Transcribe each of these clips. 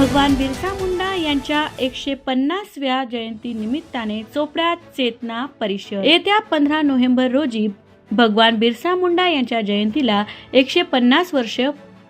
भगवान बिरसा मुंडा यांच्या एकशे पन्नासव्या जयंती निमित्ताने चोपड्यात चेतना परिषद. येत्या पंधरा नोव्हेंबर रोजी भगवान बिरसा मुंडा यांच्या जयंतीला एकशे पन्नास वर्ष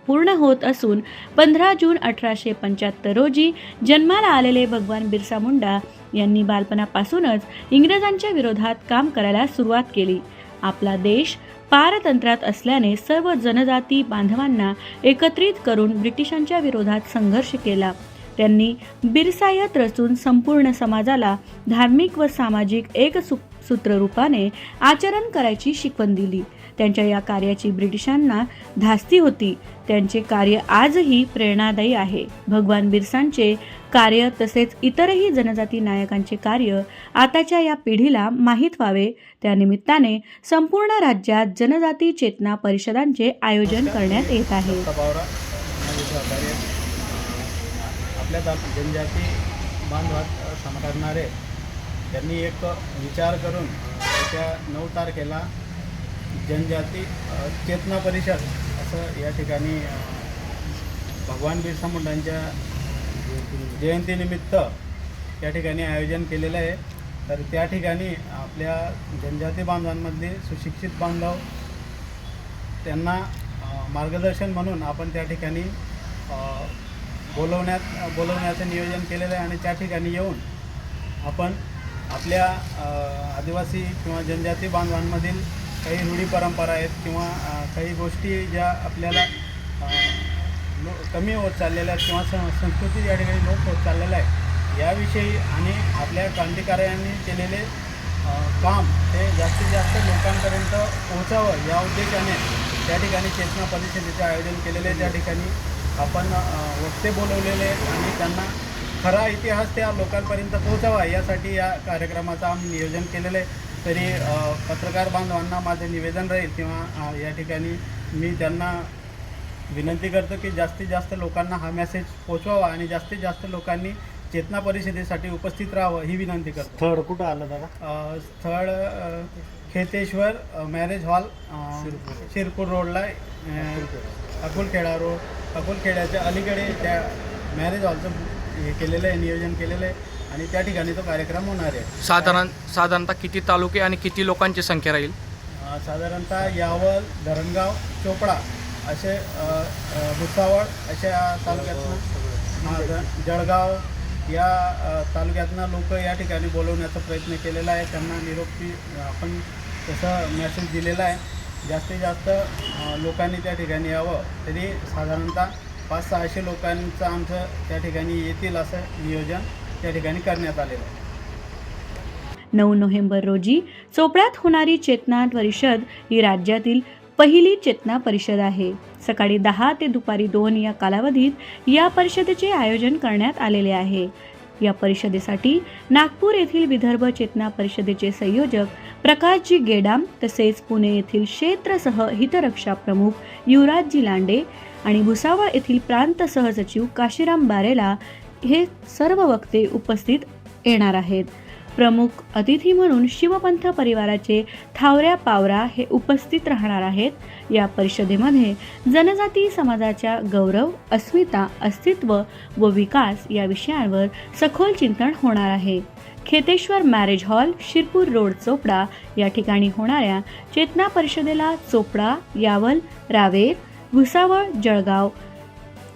पूर्ण होत असून पंधरा जून अठराशे पंच्याहत्तर रोजी जन्माला आलेले भगवान बिरसा मुंडा यांनी बालपणापासूनच इंग्रजांच्या विरोधात काम करायला सुरुवात केली. आपला देश पारतंत्र्यात असल्याने सर्व जनजाती बांधवांना एकत्रित करून ब्रिटिशांच्या विरोधात संघर्ष केला. त्यांनी बिरसायत रचून संपूर्ण समाजाला धार्मिक व सामाजिक एक सु सूत्ररूपाने आचरण करायची शिकवण दिली. त्यांच्या या कार्याची ब्रिटिशांना धास्ती होती. त्यांचे कार्य आजही प्रेरणादायी आहे. भगवान बिरसांचे कार्य तसेच इतरही जनजाती नायकांचे कार्य आताच्या या पिढीला माहीत व्हावे. त्यानिमित्ताने संपूर्ण राज्यात जनजाती चेतना परिषदांचे आयोजन करण्यात येत आहे. आपल्या जनजाती बांधवात त्यांनी एक विचार करून त्या नऊ तारखेला जनजाती चेतना परिषद असं या ठिकाणी भगवान बिरसा मुंडांच्या जयंतीनिमित्त या ठिकाणी आयोजन केलेलं आहे. तर त्या ठिकाणी आपल्या जनजाती बांधवांमध्ये सुशिक्षित बांधव त्यांना मार्गदर्शन म्हणून आपण त्या ठिकाणी बोलवण्यात बोलवण्याचं नियोजन केलेलं आहे आणि त्या ठिकाणी येऊन आपण आपल्या आदिवासी किंवा जनजाती बांधवांमधील काही रूढी परंपरा आहेत किंवा काही गोष्टी ज्या आपल्याला लो कमी होत चाललेल्या आहेत किंवा सं संस्कृती या ठिकाणी लोप होत चाललेला आहे याविषयी आणि आपल्या क्रांतिकार्यांनी केलेले काम ते जास्तीत जास्त लोकांपर्यंत पोहोचावं या उद्देशाने त्या ठिकाणी चेतना परिषदेचे आयोजन केलेले आहे. त्या ठिकाणी आपण वक्ते बोलवलेले आणि त्यांना खरा इतिहास त्या लोकांपर्यंत पोहोचावा यासाठी या कार्यक्रमाचं आम्ही नियोजन केलेलं आहे तरी पत्रकार बांधवांना माझं निवेदन राहील किंवा या ठिकाणी मी त्यांना विनंती करतो की जास्तीत जास्त लोकांना हा मेसेज पोचवावा आणि जास्तीत जास्त लोकांनी चेतना परिषदेसाठी उपस्थित राहावं ही विनंती करतो. थर्ड कुठं आलं दादा? स्थळ खेतेश्वर मॅरेज हॉल शिरपूर. रोडला अकोलखेडा रोड अकोलखेड्याच्या अलीकडे त्या मॅरेज हॉलचं हे केलेलं आहे नियोजन केलेलं आहे. आणि त्या ठिकाणी तो कार्यक्रम होणार आहे. साधारण साधारणतः किती तालुके आणि किती लोकांची संख्या राहील? अ, साधारणतः यावल धरणगाव चोपडा असे अ, अ, भुसावळ अशा तालुक्यातनं हा, ज- जळगाव या अ, तालुक्यातनं लोक या ठिकाणी बोलवण्याचा प्रयत्न केलेला आहे. त्यांना निरोपी आपण तसं मेसेज दिलेला आहे. जास्तीत जास्त अ, लोकांनी त्या ठिकाणी यावं. तरी साधारणतः पाच सहाशे लोकांचं आमचं त्या ठिकाणी येतील असं नियोजन. त्या ठिकाणी करण्यात आलेलं आहे. नऊ नोव्हेंबर रोजी चोपड्यात होणारी चेतना परिषद ही राज्यातील पहिली चेतना परिषद आहे. सकाळी दहा ते दुपारी दोन या कालावधीत या परिषदेचे आयोजन करण्यात आलेले आहे. या परिषदेसाठी नागपूर येथील विदर्भ चेतना परिषदेचे संयोजक प्रकाशजी गेडाम तसेच पुणे येथील क्षेत्रसह हितरक्षा प्रमुख युवराजजी लांडे आणि भुसावळ येथील प्रांत सहसचिव काशीराम बारेला हे सर्व वक्ते उपस्थित येणार आहेत. प्रमुख अतिथी म्हणून शिवपंथ परिवाराचे थावऱ्या पावरा हे उपस्थित राहणार आहेत. या परिषदेमध्ये जनजाती समाजाच्या गौरव अस्मिता अस्तित्व व विकास या विषयांवर सखोल चिंतन होणार आहे. Kheteshwar marriage hall Shirpur road Chopda या ठिकाणी होणाऱ्या चेतना परिषदेला चोपडा यावल रावेर भुसावळ जळगाव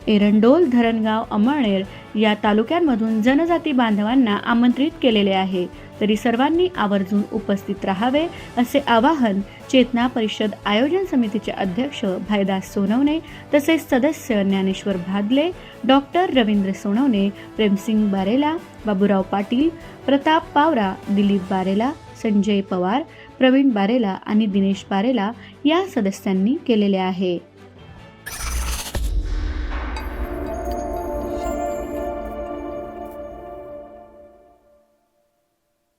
एरंडोल धरणगाव अमळनेर या तालुक्यांमधून जनजाती बांधवांना आमंत्रित केलेले आहे. तरी सर्वांनी आवर्जून उपस्थित राहावे असे आवाहन चेतना परिषद आयोजन समितीचे अध्यक्ष भाईदास सोनवणे तसेच सदस्य ज्ञानेश्वर भादले डॉक्टर रवींद्र सोनवणे प्रेमसिंग बारेला बाबूराव पाटील प्रताप पावरा दिलीप बारेला संजय पवार प्रवीण बारेला आणि दिनेश बारेला या सदस्यांनी केलेले आहे.